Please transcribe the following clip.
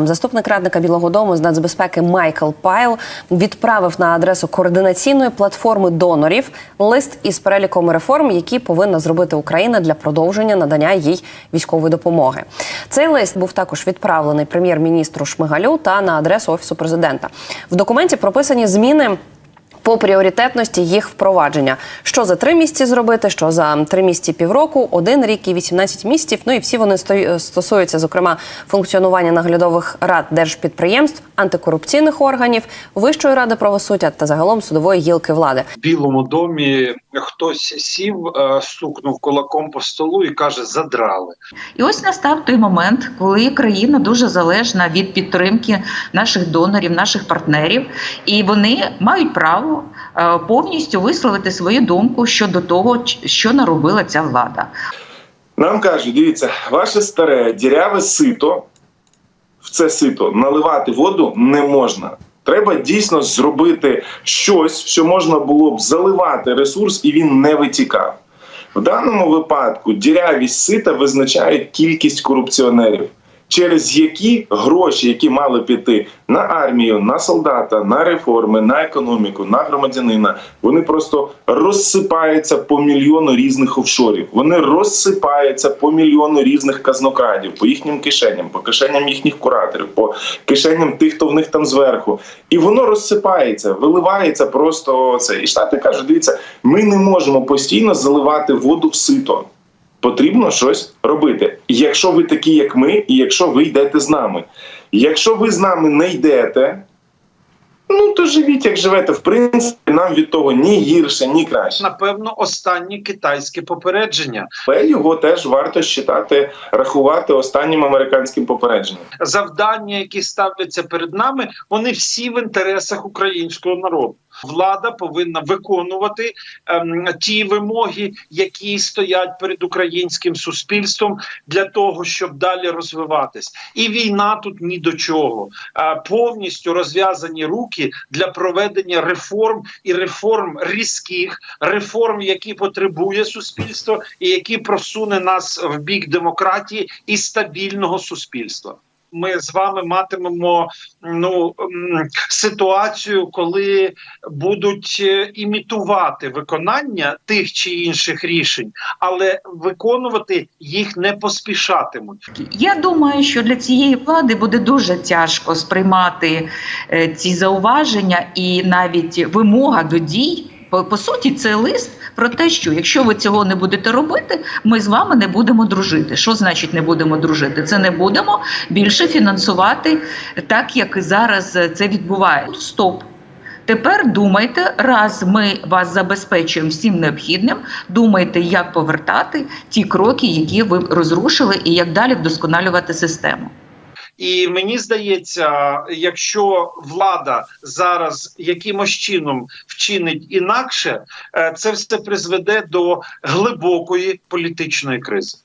Заступник радника Білого Дому з нацбезпеки Майкл Пайл відправив на адресу координаційної платформи донорів лист із переліком реформ, які повинна зробити Україна для продовження надання їй військової допомоги. Цей лист був також відправлений прем'єр-міністру Шмигалю та на адресу офісу президента. В документі прописані зміни по пріоритетності їх впровадження. Що за три місяці зробити, що за три місяці півроку, один рік і 18 місяців. Ну і всі вони стосуються, зокрема, функціонування наглядових рад держпідприємств, антикорупційних органів, Вищої ради правосуддя та загалом судової гілки влади. в Білому домі хтось сів, е, стукнув кулаком по столу і каже: задрали. І ось настав той момент, коли країна дуже залежна від підтримки наших донорів, наших партнерів, і вони мають право е, повністю висловити свою думку щодо того, що наробила ця влада. Нам кажуть, дивіться, ваше старе діряве сито, в це сито наливати воду не можна. Треба дійсно зробити щось, що можна було б заливати ресурс, і він не витікав. В даному випадку дірявість сита визначають кількість корупціонерів, через які гроші, які мали піти на армію, на солдата, на реформи, на економіку, на громадянина, вони просто розсипаються по мільйону різних офшорів. Вони розсипаються по мільйону різних казнокрадів, по їхнім кишеням, по кишеням їхніх кураторів, по кишеням тих, хто в них там зверху. І воно розсипається, виливається просто це. І штати кажуть: дивіться, ми не можемо постійно заливати воду в сито. Потрібно щось робити. Якщо ви такі, як ми, і якщо ви йдете з нами. Якщо ви з нами не йдете, ну то живіть, як живете. В принципі, нам від того ні гірше, ні краще. Напевно, останнє китайське попередження. Але його теж варто считати, рахувати останнім американським попередженням. Завдання, які ставляться перед нами, вони всі в інтересах українського народу. Влада повинна виконувати ем, ті вимоги, які стоять перед українським суспільством для того, щоб далі розвиватись. І війна тут ні до чого. Е, повністю розв'язані руки для проведення реформ і реформ різких, реформ, які потребує суспільство, і які просуне нас в бік демократії і стабільного суспільства. Ми з вами матимемо ну ситуацію, коли будуть е, імітувати виконання тих чи інших рішень, але виконувати їх не поспішатимуть. Я думаю, що для цієї влади буде дуже тяжко сприймати е, ці зауваження і навіть вимога до дій. По, по суті, це лист про те, що якщо ви цього не будете робити, ми з вами не будемо дружити. Що значить не будемо дружити? Це не будемо більше фінансувати так, як зараз це відбувається. Стоп. Тепер думайте, раз ми вас забезпечуємо всім необхідним, думайте, як повертати ті кроки, які ви розрушили, і як далі вдосконалювати систему. І мені здається, якщо влада зараз якимось чином вчинить інакше, е, це все призведе до глибокої політичної кризи.